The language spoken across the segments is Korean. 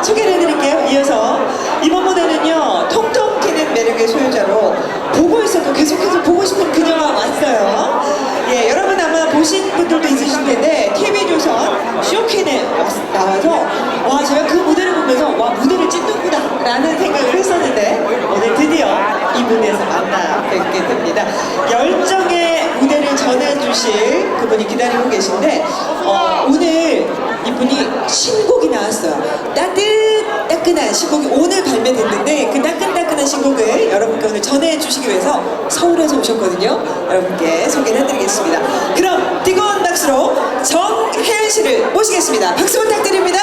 소개를 해드릴게요. 이어서 이번 무대는요 통통 튀는 매력의 소유자로 보고 있어도 계속해서 보고 싶은 그녀가 왔어요. 예, 여러분 아마 보신 분들도 있으실 텐데 TV조선 쇼캔에 왔- 나와서 와 제가 그 무대를 보면서 와 무대를 찢는구나 라는 생각을 했었는데 오늘 드디어 이 무대에서 만나 뵙게 됩니다. 열정의 무대를 전해주실 그분이 기다리고 계신데 어, 오늘 이분이 신곡이 나왔어요. 따뜻따끈한 신곡이 오늘 발매됐는데 그 따끈따끈한 신곡을 여러분께 오늘 전해주시기 위해서 서울에서 오셨거든요. 여러분께 소개를 해드리겠습니다. 그럼 뜨거운 박수로 정혜연 씨를 모시겠습니다. 박수 부탁드립니다.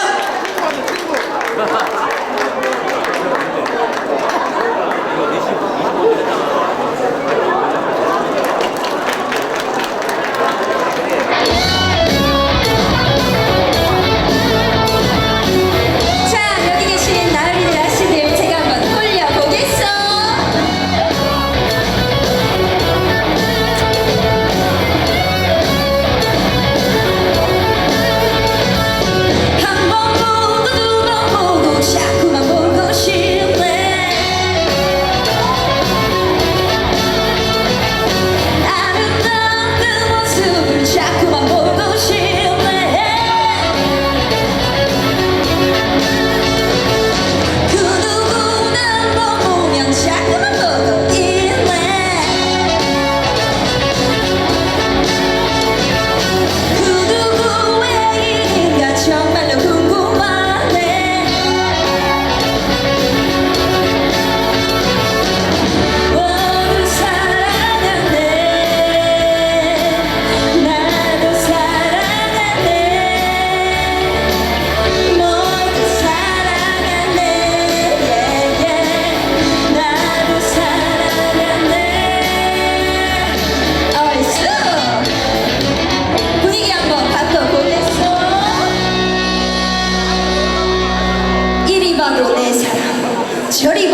છડી